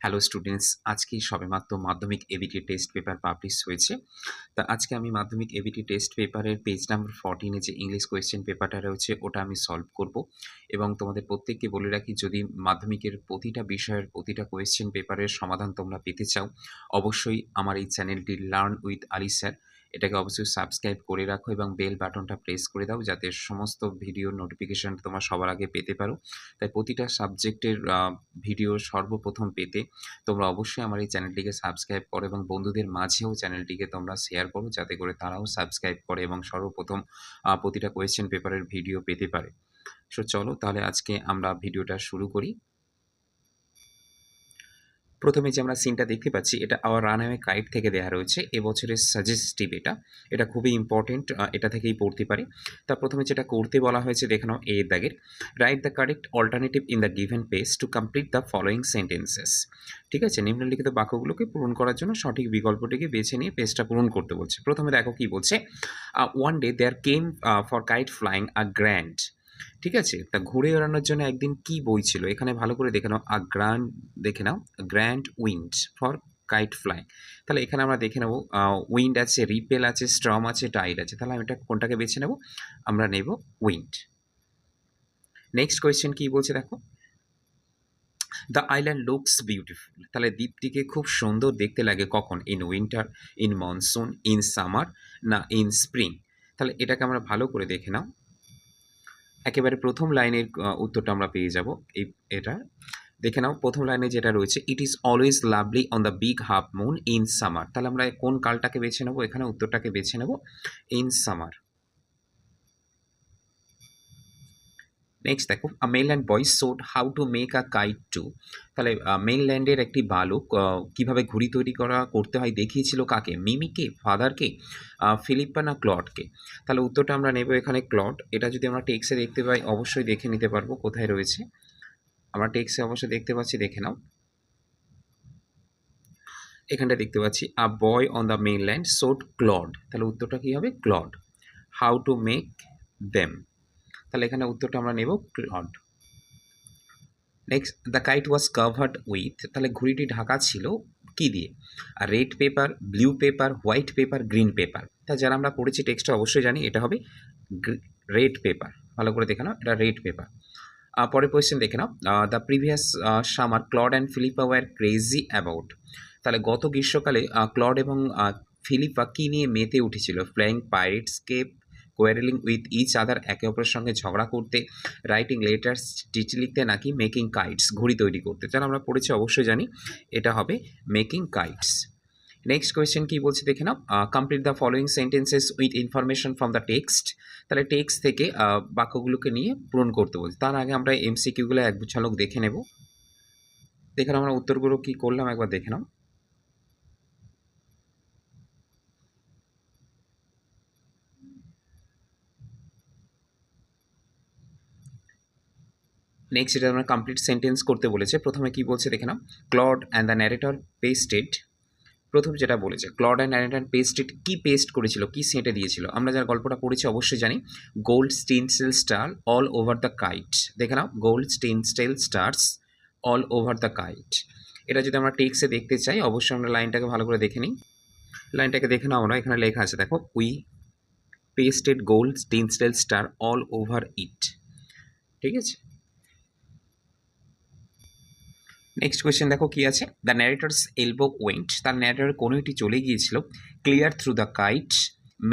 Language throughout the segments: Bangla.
হ্যালো স্টুডেন্টস আজকে সবেমাত্র মাধ্যমিক এবিটি টেস্ট পেপার পাবলিশ হয়েছে। তা আজকে আমি মাধ্যমিক এবিটি টেস্ট পেপারের পেজ নাম্বার ফর্টিনে যে ইংলিশ কোয়েশ্চেন পেপারটা রয়েছে, ওটা আমি সলভ করব। এবং তোমাদের প্রত্যেককে বলে রাখি, যদি মাধ্যমিকের প্রতিটা বিষয়ের প্রতিটা কোয়েশ্চেন পেপারের সমাধান তোমরা পেতে চাও, অবশ্যই আমার এই চ্যানেলটি লার্ন উইথ আলি স্যার এটাকে অবশ্যই সাবস্ক্রাইব করে রাখো এবং বেল বাটনটা প্রেস করে দাও যাতে সমস্ত ভিডিও নোটিফিকেশান তোমরা সবার আগে পেতে পারো। তাই প্রতিটা সাবজেক্টের ভিডিও সর্বপ্রথম পেতে তোমরা অবশ্যই আমার এই চ্যানেলটিকে সাবস্ক্রাইব করো এবং বন্ধুদের মাঝেও চ্যানেলটিকে তোমরা শেয়ার করো যাতে করে তারাও সাবস্ক্রাইব করে এবং সর্বপ্রথম প্রতিটা কোয়েশ্চেন পেপারের ভিডিও পেতে পারে। সো চলো তাহলে আজকে আমরা ভিডিওটা শুরু করি। প্রথমে যে আমরা সিনটা দেখতে পাচ্ছি, এটা আওয়ার রানওয়ে কাইট থেকে দেওয়া রয়েছে। এবছরের সাজেস্টিভ এটা। এটা খুবই ইম্পর্টেন্ট এটা থেকেই পড়তে পারে। তা প্রথমে যেটা করতে বলা হয়েছে, দেখে নাও এ দাগের। Write the correct alternative in the given page to complete the following sentences ঠিক আছে? নিম্নলিখিত বাক্যগুলোকে পূরণ করার জন্য সঠিক বিকল্পটিকে বেছে নিয়ে পেজটা পূরণ করতে বলছে। প্রথমে দেখো কি বলছে one day there came for kite flying a grand ঠিক আছে? তা ঘুরে বেড়ানোর জন্য একদিন কি বই ছিল? এখানে ভালো করে দেখে নাও। আ গ্র্যান্ড দেখে নাও। Grand wind for kite fly. তাহলে এখানে আমরা দেখে নেব উইন্ড আছে, রিপেল আছে, স্ট্রম আছে, টাইড আছে। তাহলে আমি এটা কোনটাকে বেছে নেব? আমরা নেব উইন্ড। নেক্সট কোয়েশ্চেন কি বলছে দেখো? The island looks beautiful. তাহলে দ্বীপটিকে খুব সুন্দর দেখতে লাগে কখন? In winter, in monsoon, in summer, না ইন স্প্রিং? তাহলে এটাকে আমরা ভালো করে দেখে নাও। একেবারে প্রথম লাইনের উত্তরটা আমরা পেয়ে যাব এই, এটা। দেখে নাও, প্রথম লাইনে যেটা রয়েছে it is always lovely on the big half moon in summer তাহলে আমরা কোন কালটাকে বেছে নেব? এখানে উত্তরটাকে বেছে নেব ইন সামার নেক্সট দেখো mainland boys showed how to make a kite to তাহলে মেনল্যান্ডের একটি বালক কীভাবে ঘুড়ি তৈরি করা, করতে হয়, দেখিয়েছিল কাকে? মিমিকে ফাদারকে ফিলিপ্পা না ক্লডকে তাহলে উত্তরটা আমরা নেব এখানে ক্লড এটা যদি আমরা টেক্সে দেখতে পাই, অবশ্যই দেখে নিতে পারব কোথায় রয়েছে। আমরা টেক্সে অবশ্যই দেখতে পাচ্ছি, দেখে নাও। এখানটা দেখতে পাচ্ছি a boy on the mainland showed Claude তাহলে উত্তরটা কী হবে? Claude how to make them তাহলে এখানে উত্তরটা আমরা নেব Claude next the kite was covered with তাহলে ঘুড়িটি ঢাকা ছিল কি দিয়ে? আর red paper blue paper white paper green paper তা যারা আমরা পড়েছি টেক্সটটা অবশ্যই জানি, এটা হবে রেড পেপার ভালো করে দেখে নাও, এটা রেড পেপার পরের কোয়েশ্চেন দেখে নাও। The previous summer Claude and Philippa were crazy about তাহলে গত গ্রীষ্মকালে ক্লড এবং ফিলিপা কী নিয়ে মেতে উঠেছিল? ফ্লাইং পাইরেটসকে কোয়ারেলিং উইথ ইচ আদার একে অপরের সঙ্গে ঝগড়া করতে, রাইটিং লেটার্স, চিঠি লিখতে নাকি মেকিং কাইটস ঘড়ি তৈরি করতে। যারা আমরা পড়েছি অবশ্যই জানি, এটা হবে মেকিং কাইটস। নেক্সট কোয়েশ্চেন কি বলছে দেখে নাও। Complete the following sentences with information from the text তাহলে টেক্সট থেকে বাক্যগুলোকে নিয়ে পূরণ করতে বলছে। তার আগে আমরা এমসিকিউগুলো এক ঝলক দেখে নেব। দেখে আমরা উত্তরগুলো কি করলাম, একবার দেখে নাও। নেক্সট এটা আমরা কমপ্লিট সেন্টেন্স করতে বলেছে। প্রথমে কি বলছে দেখে নাও। Claude and the narrator pasted প্রথম যেটা বলেছে ক্লড অ্যান্ড ন্যারেটর পেস্টেড কি পেস্ট করেছিল, কি সেঁটে দিয়েছিল? আমরা যারা গল্পটা পড়েছি অবশ্যই জানি। Gold stencilled star all over the kite দেখে নাও gold stencilled stars all over the kite এটা যদি আমরা টেক্সে দেখতে চাই, অবশ্যই আমরা লাইনটাকে ভালো করে দেখে নিই। লাইনটাকে দেখে নাও আমরা, এখানে লেখা আছে, দেখো we pasted gold stencil star all over it ঠিক আছে? নেক্সট কোয়েশ্চেন দেখো কি আছে? দ্য ন্যারেটার্স এলবো ওয়েন্ট তার ন্যারেটার কোনো একটি চলে গিয়েছিল। Clear through the kite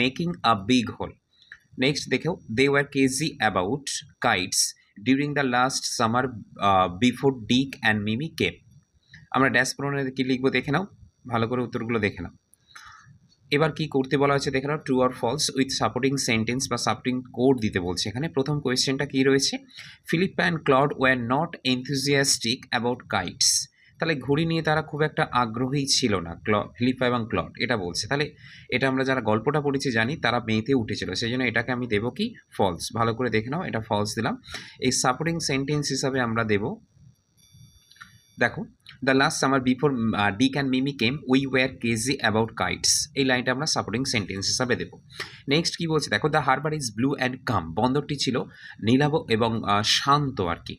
making a big hole next দেখো they were crazy about kites during the last summer before Dick and Mimi came আমরা ড্যাশ প্রণে কি লিখব দেখে নাও। ভালো করে উত্তরগুলো দেখে নাও। এবার কি করতে বলা হয়েছে দেখে নাও ট্রু আর ফলস উইথ সাপোর্টিং সেন্টেন্স বা সাপোর্টিং কোড দিতে বলছে এখানে। প্রথম কোয়েশ্চেনটা কি রয়েছে? Philippa and Claude were not enthusiastic about kites তাহলে ঘুড়ি নিয়ে তারা খুব একটা আগ্রহী ছিল না ক্ল ফিলিপ্পা এবং ক্লড এটা বলছে। তাহলে এটা আমরা যারা গল্পটা পড়েছি জানি, তারা মেয়েতে উঠেছিল। সেই জন্য এটাকে আমি দেবো কি? ফলস ভালো করে দেখে নাও, এটা ফলস দিলাম। এই সাপোর্টিং সেন্টেন্স হিসাবে আমরা দেব, দেখো the last summer before Dick and Mimi came we were crazy about kites এই লাইনটা আমরা সাপোর্টিং সেন্টেন্স হিসাবে দেবো। নেক্সট কী বলছে? দেখো the harbour is blue and calm বন্দরটি ছিল নীলাভ এবং শান্ত আর কি।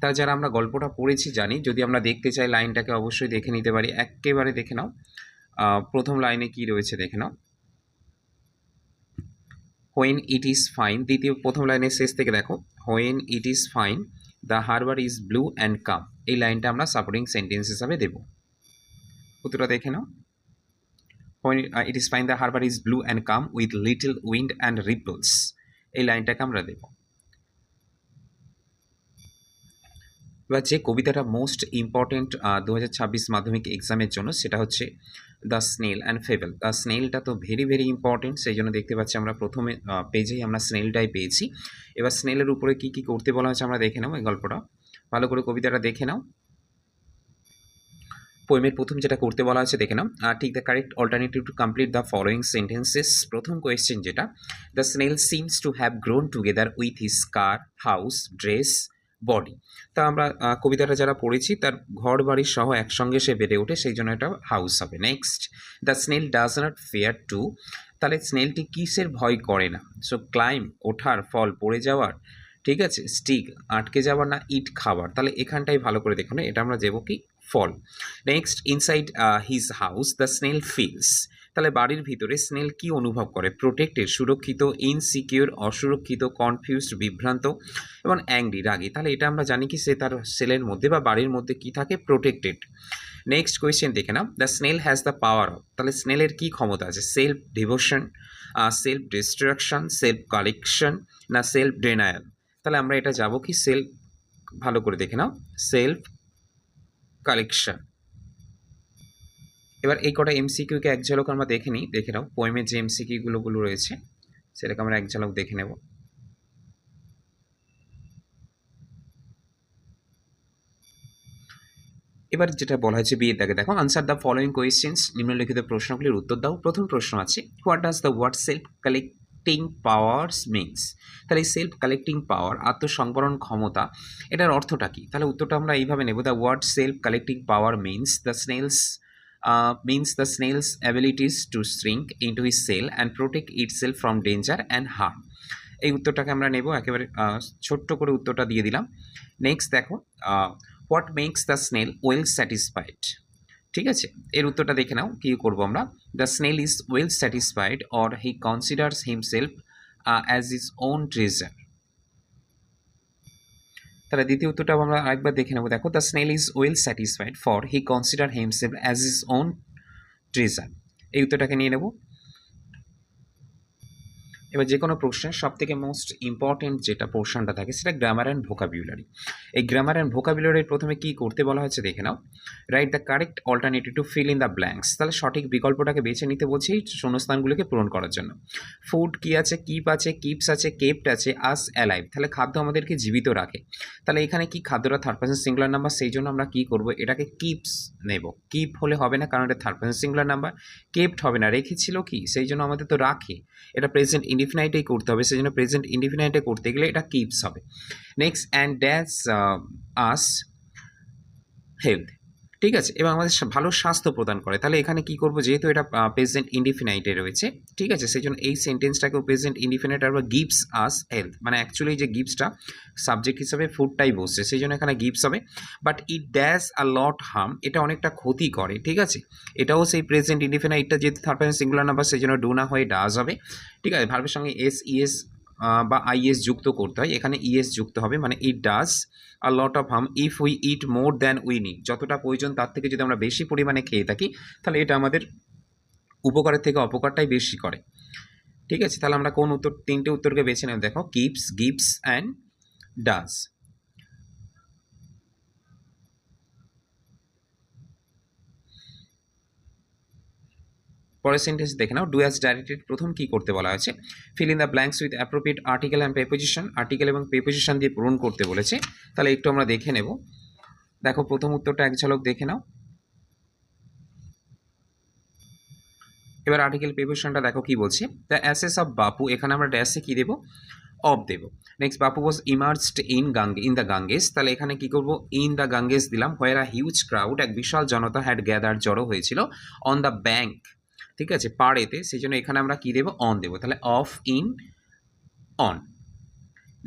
তা যারা আমরা গল্পটা পড়েছি, জানি, যদি আমরা দেখতে চাই লাইনটাকে অবশ্যই দেখে নিতে পারি। একেবারে দেখে নাও। প্রথম লাইনে কি রয়েছে দেখে নাও। হোয়েন ইট ইজ ফাইন দ্বিতীয়, প্রথম লাইনের শেষ থেকে দেখো। When it is fine the harbour is blue and calm এই লাইনটা আমরা সাপোর্টিং সেন্টেন্স হিসাবে দেব। উত্তরটা দেখে নাও। It is fine the harbour is blue and calm with little wind and ripples এই লাইনটাকে আমরা দেব। এবার যে কবিতাটা মোস্ট ইম্পর্টেন্ট দু হাজার ছাব্বিশ মাধ্যমিক এক্সামের জন্য, সেটা হচ্ছে the snail and fable the স্নেলটা তো ভেরি ভেরি ইম্পর্টেন্ট সেই জন্য দেখতে পাচ্ছি আমরা প্রথমে পেজেই আমরা স্নেলটাই পেয়েছি। এবার স্নেলের উপরে কি কি করতে বলা হয়েছে আমরা দেখে নাও এই গল্পটা। ভালো করে কবিতাটা দেখে নাও। পোয়েমের প্রথম যেটা করতে বলা হয়েছে, দেখে নাও। ঠিক the correct alternative to complete the following sentences প্রথম কোয়েশ্চেন যেটা the snail seems to have grown together with his car house dress body তা আমরা কবিতাটা যারা পড়েছি, তার ঘর, বাড়ি সহ একসঙ্গে সে বেড়ে ওঠে, সেই জন্য এটা হাউস হবে। Next the snail does not fear to তাহলে স্নেলটি কিসের ভয় করে না? সো ক্লাইম ওঠার ফল পড়ে যাওয়ার, ঠিক আছে? স্টিক আটকে যাওয়ার না ইট খাবার তাহলে এখানটাই ভালো করে দেখুন এটা আমরা দেবো কি? Fall next inside his house the snail feels তাহলে বাড়ির ভিতরে স্নেল কি অনুভব করে? প্রোটেক্টেড, সুরক্ষিত, ইনসিকিউর, অসুরক্ষিত, কনফিউজড, বিভ্রান্ত এবং অ্যাংরি, রাগী। তাহলে এটা আমরা জানি কি সে তার সেলের মধ্যে বা বাড়ির মধ্যে কি থাকে? প্রোটেক্টেড। নেক্সট কোয়েশ্চেন দেখে নাও। The snail has the power of. তাহলে স্নেলের কি ক্ষমতা আছে? Self devotion self destruction, self collection না সেলফ ডেনায়াল? তাহলে আমরা এটা যাব কি? সেলফ, ভালো করে দেখে নাও। Self collection. এবার এই কটা এমসিকিউকে এক ঝলক আমরা দেখে নিই, দেখে নাও পোয়েমের যে এমসিকিউগুলোগুলো রয়েছে, সেটাকে আমরা এক ঝলক দেখে নেব। এবার যেটা বলা হয়েছে বিয়ের দাগে, দেখো আনসার দ্য ফলোয়িং কোয়েশ্চেন্স নিম্নলিখিত প্রশ্নগুলির উত্তর দাও। প্রথম প্রশ্ন আছে what does the word self collecting powers means তাহলে এই সেলফ কালেক্টিং পাওয়ার আত্মসংবরণ ক্ষমতা, এটার অর্থটা কি? তাহলে উত্তরটা আমরা এইভাবে নেব the word self collecting power means the snail's means the snail's abilities to shrink into his shell and protect itself from danger and harm এই উত্তরটাকে আমরা নেব, একেবারে ছোট্ট করে উত্তরটা দিয়ে দিলাম। নেক্সট দেখো what makes the snail well satisfied ঠিক আছে? এর উত্তরটা দেখে নাও, কী করব আমরা? The snail is well satisfied or he considers himself as his own treasure তাহলে দ্বিতীয় উত্তরটা আমরা আরেকবার দেখে নেব। দেখো the snail is well satisfied for he consider himself as his own treasure এই উত্তরটাকে নিয়ে নেব। এবার যে কোনো প্রশ্নের সব থেকে মোস্ট ইম্পর্টেন্ট যেটা পোর্শনটা থাকে সেটা গ্রামার অ্যান্ড ভোকাবিউলারি এই গ্রামার অ্যান্ড ভোকাবিউলারির প্রথমে কী করতে বলা হয়েছে দেখে নাও। Write the correct alternative to fill in the blanks তাহলে সঠিক বিকল্পটাকে বেছে নিতে বলছি এই শূন্যস্থানগুলোকে পূরণ করার জন্য। ফুড কী আছে কিপ আছে কিপস আছে কেপ্ট আছে আস অ্যালাইভ তাহলে খাদ্য আমাদেরকে জীবিত রাখে। তাহলে এখানে কি খাদ্যটা থার্ড পার্সন সিঙ্গুলার নাম্বার সেই জন্য আমরা কী করব? এটাকে কিপস নেব। কিপ হলে হবে না, কারণ এটা third person singular number kept হবে না, রেখেছিল কি? সেই জন্য আমাদের তো রাখে। এটা প্রেজেন্ট ইনডিফিনাইটেই করতে হবে সেই জন্য প্রেজেন্ট ইনডিফিনাইটে করতে গেলে এটা কিপস হবে। Next and dash us health ঠিক আছে? এবং আমাদের ভালো স্বাস্থ্য প্রদান করে। তাহলে এখানে কি করব? যেহেতু এটা প্রেজেন্ট ইন্ডিফিনাইটে রয়েছে, ঠিক আছে? সেই জন্য এই সেন্টেন্সটাকেও প্রেজেন্ট ইন্ডিফিনাইট আর গিভস আস হেলথ মানে অ্যাকচুয়ালি যে গিভসটা সাবজেক্ট হিসাবে ফুডটাই বসছে সেই জন্য এখানে গিভস হবে। But it dash a lot harm এটা অনেকটা ক্ষতি করে, ঠিক আছে? এটাও সেই প্রেজেন্ট ইনডিফিনাইটটা যেহেতু থার্ড পার্সন সিঙ্গুলার নাম্বার সেই জন্য ডু না হয়ে ডাজ হবে, ঠিক আছে? ভার্বের সঙ্গে এস ইএস বা আইএস যুক্ত করতে হয়। এখানে ইএস যুক্ত হবে মানে it does a lot of harm if we eat more than we need যতটা প্রয়োজন তার থেকে যদি আমরা বেশি পরিমাণে খেয়ে থাকি, তাহলে এটা আমাদের উপকারের থেকে অপকারটাই বেশি করে। ঠিক আছে? তাহলে আমরা কোন উত্তর, তিনটে উত্তরকে বেছে নেব। দেখো কিপস গিপস অ্যান্ড ডাজ পরের সেন্টেন্স দেখে নাও। ডু অ্যাজ ডাইরেক্টেড প্রথম কি করতে বলা হয়েছে? Fill in the blanks with appropriate article and preposition article এবং প্রেপোজিশন দিয়ে পূরণ করতে বলেছে। তাহলে একটু আমরা দেখে নেব। দেখো, প্রথম উত্তরটা এক ঝলক দেখে নাও। এবার আর্টিকেল প্রেপোজিশনটা দেখো কি বলছে। দ্য অ্যাসেস অফ বাপু এখানে আমরা ড্যাশে কি দেবো? অফ দেবো। Next Bapu was immersed in Ganges in the Ganges তাহলে এখানে কি করব? ইন দ্য গাঙ্গেস দিলাম। হোয়ার আ হিউজ ক্রাউড এক বিশাল জনতা হ্যাড গ্যাদার জড়ো হয়েছিল। অন দ্য ব্যাঙ্ক ঠিক আছে? পাড়েতে সেই জন্য এখানে আমরা কী দেবো? অন দেবো। তাহলে of in on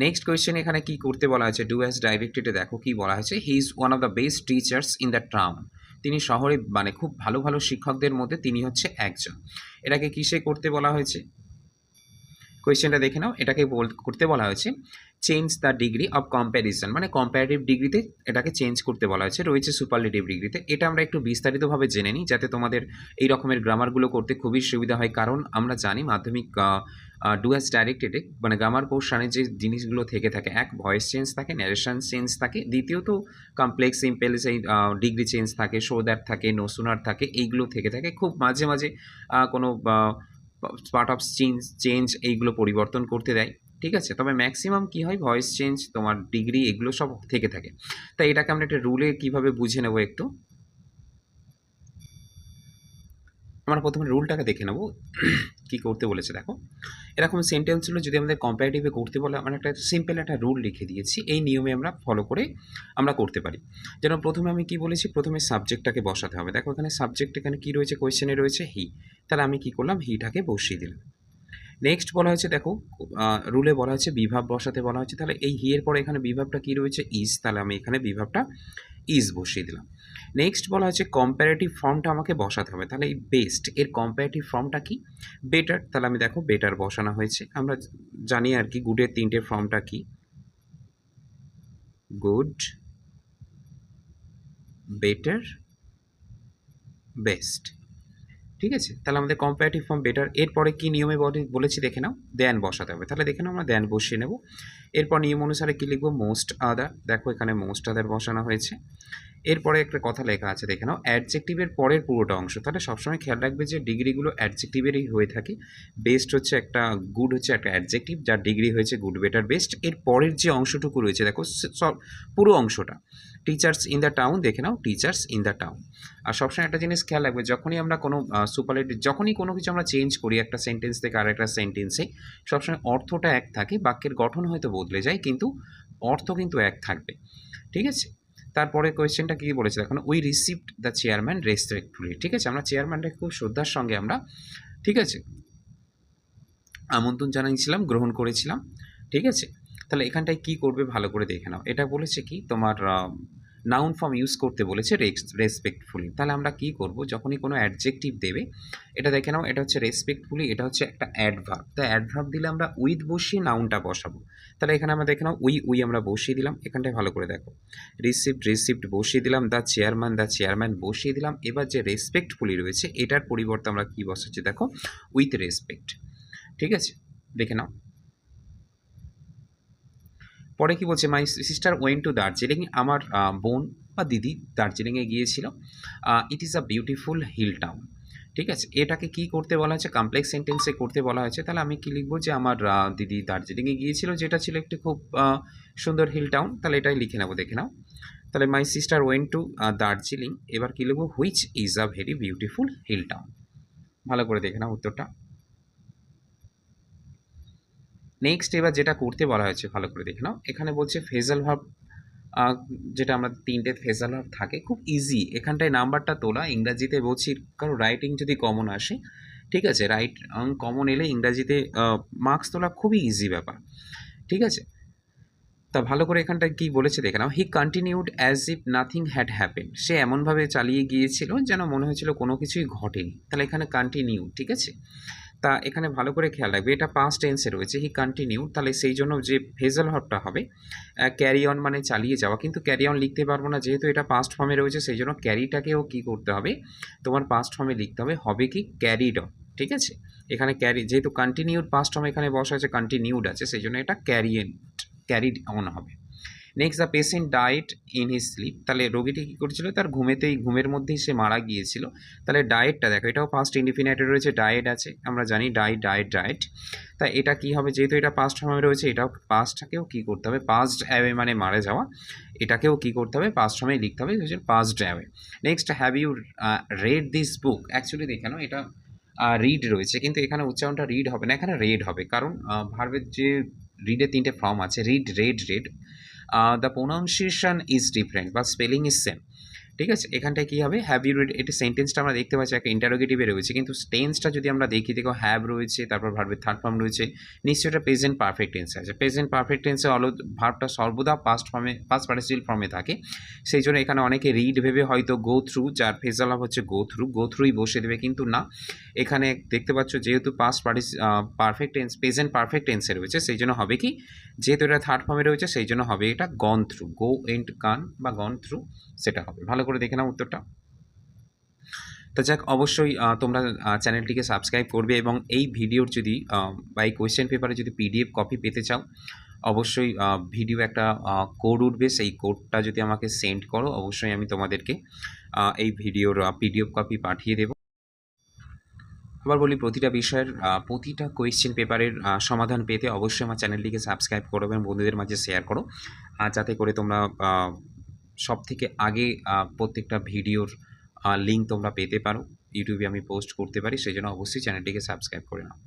next question এখানে কি করতে বলা হয়েছে? ডু অ্যাজ ডাইরেক্টেডে দেখো কি বলা হয়েছে। He is one of the best teachers in the town তিনি শহরে মানে খুব ভালো ভালো শিক্ষকদের মধ্যে তিনি হচ্ছে একজন। এটাকে কিসে করতে বলা হয়েছে? কোয়েশ্চেনটা দেখে নাও। এটাকে করতে বলা হয়েছে change the degree of comparison মানে কম্প্যারেটিভ ডিগ্রিতে এটাকে চেঞ্জ করতে বলা হয়েছে, রয়েছে সুপারলেটিভ ডিগ্রিতে এটা আমরা একটু বিস্তারিতভাবে জেনে নিই, যাতে তোমাদের এই রকমের গ্রামারগুলো করতে খুবই সুবিধা হয়। কারণ আমরা জানি মাধ্যমিক ডুয়াস ডাইরেক্টেডে মানে গ্রামার পোর্শনে যে জিনিসগুলো থেকে থাকে, এক ভয়েস চেঞ্জ থাকে ন্যারেশন চেঞ্জ থাকে, দ্বিতীয়ত কমপ্লেক্স সিম্পল সেই ডিগ্রি চেঞ্জ থাকে শোদার থাকে নোসুনার থাকে, এইগুলো থেকে থাকে। খুব মাঝে মাঝে কোনো পার্ট অফ চেঞ্জ চেঞ্জ এইগুলো পরিবর্তন করতে দেয়। ঠিক আছে? তবে ম্যাক্সিমাম কী হয়? ভয়েস চেঞ্জ তোমার ডিগ্রি এগুলো সব থেকে থাকে। তাই এটাকে আমরা একটা রুলে কীভাবে বুঝে নেব একটু? আমরা প্রথমে রুলটাকে দেখে নেব। কী করতে বলেছে দেখো? এরকম সেন্টেন্সগুলো যদি আমাদের কম্পারেটিভে করতে বলে, আমরা একটা সিম্পল একটা রুল লিখে দিয়েছি। এই নিয়মে আমরা ফলো করে আমরা করতে পারি। যেন প্রথমে আমি কি বলেছি? প্রথমে সাবজেক্টটাকে বসাতে হবে। দেখো এখানে সাবজেক্ট এখানে কী রয়েছে? কোয়েশ্চেনে রয়েছে হি তাহলে আমি কি করলাম? হিটাকে বসিয়ে দিলাম। নেক্সট বলা হয়েছে, দেখো রুলে বলা হয়েছে, বিভাব বসাতে বলা হয়েছে। তাহলে এই হিয়ের পরে এখানে বিভাবটা কী রয়েছে? ইজ তাহলে আমি এখানে বিভাবটা ইজ বসিয়ে দিলাম। নেক্সট বলা হয়েছে কম্প্যারেটিভ ফর্মটা আমাকে বসাতে হবে। তাহলে এই বেস্ট এর কম্প্যারেটিভ ফর্মটা কি? বেটার তাহলে আমি দেখো বেটার বসানো হয়েছে। আমরা জানি আর কি গুডের তিনটে ফর্মটা কি? গুড বেটার বেস্ট ঠিক আছে? তাহলে আমাদের কম্পারেটিভ ফর্ম বেটার এরপরে কি নিয়মে বলে- বলেছি দেখে নাও দেন বসাতে হবে। তাহলে দেখে নাও আমরা দেন বসিয়ে নেব। এরপর নিয়ম অনুসারে কী লিখব? মোস্ট আদার দেখো এখানে মোস্ট আদার বসানো হয়েছে। এরপরে একটা কথা লেখা আছে, দেখে নাও। অ্যাডজেক্টিভের পরের পুরোটা অংশ। তাহলে সবসময় খেয়াল রাখবে যে ডিগ্রিগুলো অ্যাডজেক্টিভেরই হয়ে থাকে। বেস্ট হচ্ছে একটা গুড হচ্ছে একটা অ্যাডজেক্টিভ যার ডিগ্রি হয়েছে গুড বেটার বেস্ট এর পরের যে অংশটুকু রয়েছে, দেখো পুরো অংশটা। টিচার্স ইন দ্য টাউন দেখে নাও টিচার্স ইন দ্য টাউন আর সবসময় একটা জিনিস খেয়াল রাখবে, যখনই আমরা কোনো সুপারলেটিভ যখনই কোনো কিছু আমরা চেঞ্জ করি, একটা সেন্টেন্স থেকে আর একটা সেন্টেন্সে সবসময় অর্থটা এক থাকে, বাক্যের গঠন হয়তো বদলে যায়, কিন্তু অর্থ কিন্তু এক থাকবে। ঠিক আছে? তারপরে কোয়েশ্চেনটা কী বলেছে? দেখুন we received the chairman respectfully ঠিক আছে? আমরা চেয়ারম্যানটাকে খুব শ্রদ্ধার সঙ্গে আমরা, ঠিক আছে? আমন্ত্রণ জানিয়েছিলাম, গ্রহণ করেছিলাম, ঠিক আছে? তাহলে এখানটায় কী করবে ভালো করে দেখে নাও। এটা বলেছে কি তোমার নাউন ফর্ম ইউজ করতে বলেছে রেসপেক্টফুলি তাহলে আমরা কি করব? যখনই কোনো অ্যাডজেক্টিভ দেবে, এটা দেখে নাও, এটা হচ্ছে রেসপেক্টফুলি এটা হচ্ছে একটা অ্যাডভার্ব তা অ্যাডভার্ব দিলে আমরা উইথ বসিয়ে নাউনটা বসাবো। তাহলে এখানে আমরা দেখে নাও, উই উই আমরা বসিয়ে দিলাম। এখানটায় ভালো করে দেখো। রিসিপ্ট রিসিপ্ট বসিয়ে দিলাম দ্য চেয়ারম্যান দ্য চেয়ারম্যান বসিয়ে দিলাম। এবার যে রেসপেক্টফুলি রয়েছে, এটার পরিবর্তে আমরা কী বসাচ্ছি দেখো উইথ রেসপেক্ট ঠিক আছে? দেখে নাও। পরে কি বলছে my sister went to Darjeeling আমার বোন বা দিদি দার্জিলিংয়ে গিয়েছিল। It is a beautiful hill town ঠিক আছে? এটাকে কি করতে বলা হয়েছে? কমপ্লেক্স সেন্টেন্সে করতে বলা হয়েছে। তাহলে আমি কি লিখব যে, আমার দিদি দার্জিলিংয়ে গিয়েছিল, যেটা ছিল একটি খুব সুন্দর হিল টাউন তাহলে এটাই লিখে নেব, দেখে নাও। তাহলে my sister went to Darjeeling এবার কি লিখব? Which is a very beautiful hill town ভালো করে দেখে নাও উত্তরটা। নেক্সট এবার যেটা করতে বলা হয়েছে, ভালো করে দেখে নাও। এখানে বলছে ফেজাল ভাব যেটা আমরা তিনটে ফেজাল ভাব থাকে, খুব ইজি এখানটায় নাম্বারটা তোলা, ইংরাজিতে বলছি, কারণ রাইটিং যদি কমন আসে, ঠিক আছে? রাইট কমন এলে ইংরাজিতে মার্কস তোলা খুবই ইজি ব্যাপার, ঠিক আছে? তা ভালো করে এখানটায় কী বলেছে দেখে নাও। He continued as if nothing had happen সে এমনভাবে চালিয়ে গিয়েছিল যেন মনে হয়েছিল কোনো কিছুই ঘটেনি। তাহলে এখানে কন্টিনিউ ঠিক আছে? তা এখানে ভালো করে খেয়াল রাখবে। এটা পাস্ট টেন্সে রয়েছে হি কন্টিনিউ তাহলে সেই জন্য যে ভেজাল হবটা হবে ক্যারি অন মানে চালিয়ে যাওয়া। কিন্তু ক্যারি অন লিখতে পারব না, যেহেতু এটা পাস্ট ফর্মে রয়েছে, সেই জন্য ক্যারিটাকেও কী করতে হবে, তোমার পাস্ট ফর্মে লিখতে হবে হবে কি ক্যারিড অন ঠিক আছে? এখানে ক্যারি যেহেতু কন্টিনিউড পাস্ট ফর্ম এখানে বসা আছে কন্টিনিউড আছে, সেই জন্য এটা ক্যারিয়েন ক্যারিড অন হবে। Next the patient died in his sleep তাহলে রোগীটি কী করেছিল? তার ঘুমেতেই, ঘুমের মধ্যেই সে মারা গিয়েছিল। তাহলে ডায়েটটা দেখো, এটাও পাস্ট ইনডিফিনাইটে রয়েছে ডায়েট আছে। আমরা জানি ডায়েট ডায়েট ডায়েট তা এটা কি হবে? যেহেতু এটা পাস্ট ফর্মে রয়েছে, এটাও পাস্টটাকেও কী করতে হবে? পাস্ট অ্যাওয়ে মানে মারা যাওয়া। এটাকেও কী করতে হবে? পাস্ট ফর্মে লিখতে হবে passed away next have you read this book actually দেখে নাও, এটা রিড রয়েছে, কিন্তু এখানে উচ্চারণটা রিড হবে না, এখানে রেড হবে। কারণ ভার্বের যে রিডের তিনটে ফর্ম আছে read read read the pronunciation is different বা স্পেলিং ইজ সেম ঠিক আছে? এখানটায় কী হবে? হ্যাভ ইউ রিড এটা সেন্টেন্সটা আমরা দেখতে পাচ্ছি, একটা ইন্টারোগেটিভে রয়েছে। কিন্তু টেন্সটা যদি আমরা দেখি, দেখো হ্যাভ রয়েছে, তারপর ভার্বের থার্ড ফর্ম রয়েছে, নিশ্চয়ই এটা প্রেজেন্ট পারফেক্ট টেন্সে আছে। প্রেজেন্ট পারফেক্ট টেন্সে অল ভার্বটা সর্বদা পাস্ট ফর্মে পাস্ট পার্টিসিপাল ফর্মে থাকে। সেই জন্য এখানে অনেকে রিড ভেবে হয়তো গো থ্রু যার ফেজাল হচ্ছে গো থ্রু গো থ্রুই বসে দেবে, কিন্তু না। এখানে দেখতে পাচ্ছ যেহেতু past parties perfect tense present perfect টেন্সে রয়েছে, সেই জন্য হবে কি? যেহেতু এটা থার্ড ফর্মে রয়েছে, সেই জন্য হবে এটা gone through go and gone বা গন থ্রু সেটা হবে। ভালো করে দেখে নাও উত্তরটা। তো যাক, অবশ্যই তোমরা চ্যানেলটিকে সাবস্ক্রাইব করবে এবং এই ভিডিওর যদি বা এই কোয়েশ্চেন পেপারে যদি পিডিএফ কপি পেতে চাও, অবশ্যই ভিডিও একটা কোড উঠবে। সেই কোডটা যদি আমাকে সেন্ড করো, অবশ্যই আমি তোমাদেরকে এই ভিডিওর পিডিএফ কপি পাঠিয়ে দেবো। আবার বলি, প্রতিটা বিষয়ের প্রতিটা কোয়েশ্চেন পেপারের সমাধান পেতে অবশ্যই আমার চ্যানেলটিকে সাবস্ক্রাইব করো এবং বন্ধুদের মাঝে শেয়ার করো। যাতে করে তোমরা সব থেকে আগে প্রত্যেকটা ভিডিওর লিঙ্ক তোমরা পেতে পারো। ইউটিউবে আমি পোস্ট করতে পারি, সেই জন্য অবশ্যই চ্যানেলটিকে সাবস্ক্রাইব করে নাও।